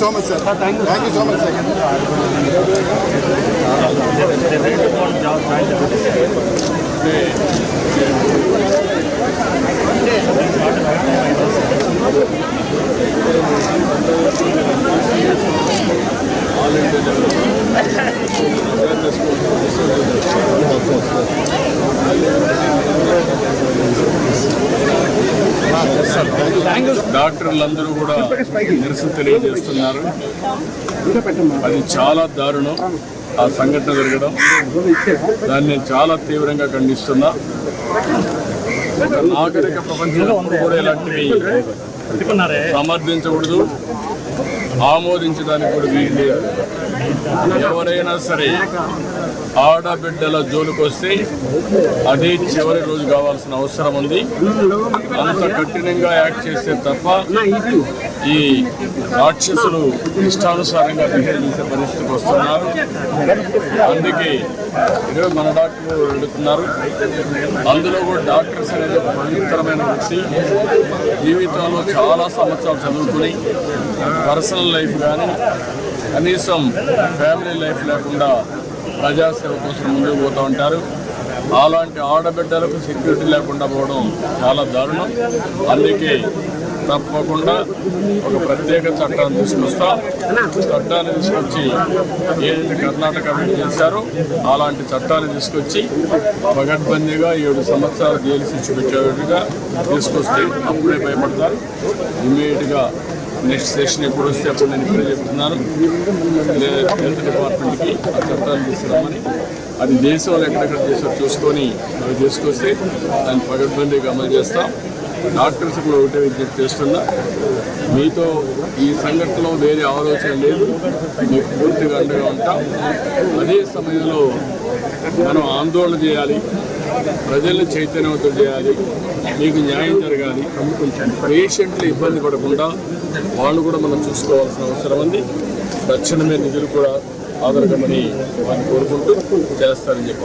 so much, sir. Thank you, so much, sir. All in the డాక్టర్లందరూ కూడా నిరసన తెలియజేస్తున్నారు. అది చాలా దారుణం. ఆ సంఘటన జరగడం. దాన్ని నేను చాలా తీవ్రంగా ఖండిస్తున్నా. నాగరిక ప్రపంచంలో కూడా ఇలాంటివి సమర్థించకూడదు. ఆమోదించడానికి కూడా వీలు లేదు. ఎవరైనా సరే ఆడబిడ్డల జోలికి వస్తే అదే చివరి రోజు కావాల్సిన అవసరం ఉంది. అంత కఠినంగా యాక్ట్ చేస్తే తప్ప ఈ రాక్షసులు ఇష్టానుసారంగా బిహేవ్ చేసే పరిస్థితికి వస్తున్నారు. అందుకే ఈరోజు మన డాక్టర్లు వెళుతున్నారు అందులో కూడా డాక్టర్స్ అనేది ఒక పవిత్రమైన వ్యక్తి. జీవితంలో చాలా సంవత్సరాలు చదువుకుని పర్సనల్ లైఫ్ కానీ కనీసం ఫ్యామిలీ లైఫ్ లేకుండా ప్రజాసేవ కోసం ముందుకు పోతూ ఉంటారు. అలాంటి ఆడబిడ్డలకు సెక్యూరిటీ లేకుండా పోవడం చాలా దారుణం. అందుకే తప్పకుండా ఒక ప్రత్యేక చట్టాన్ని తీసుకొస్తాం. చట్టాన్ని తీసుకొచ్చి ఏదైతే కర్ణాటక అభివృద్ధి చేశారో అలాంటి చట్టాన్ని తీసుకొచ్చి పగడ్బందీగా ఏడు సంవత్సరాలు జైలు శిక్ష పెట్టేట్టుగా తీసుకొస్తే అప్పుడే భయపడతారు. ఇమీడియట్గా నెక్స్ట్ సెషన్ ఎప్పుడు వస్తే అప్పుడు నేను ఇప్పుడే చెప్తున్నాను. హెల్త్ డిపార్ట్మెంట్కి ఆ చట్టాలు తీసుకురామని అది దేశంలో ఎక్కడెక్కడ చేసారు చూసుకొని అవి తీసుకొస్తే దాన్ని పగడ్బందీగా అమలు చేస్తాం. డాక్టర్స్ కూడా ఒకటే విజ్ఞప్తి చేస్తున్నా. మీతో ఈ సంఘటనలో వేరే ఆలోచన లేదు. మీకు పూర్తిగా అండగా ఉంటాం. అదే సమయంలో మనం ఆందోళన చేయాలి. ప్రజల్ని చైతన్యవంతం చేయాలి. మీకు న్యాయం జరగాలి. పేషెంట్లు ఇబ్బంది పడకుండా వాళ్ళు కూడా మనం చూసుకోవాల్సిన అవసరం ఉంది. తక్షణమే నిధులు కూడా ఆదరకమని వారిని కోరుకుంటూ చేస్తారని చెప్పి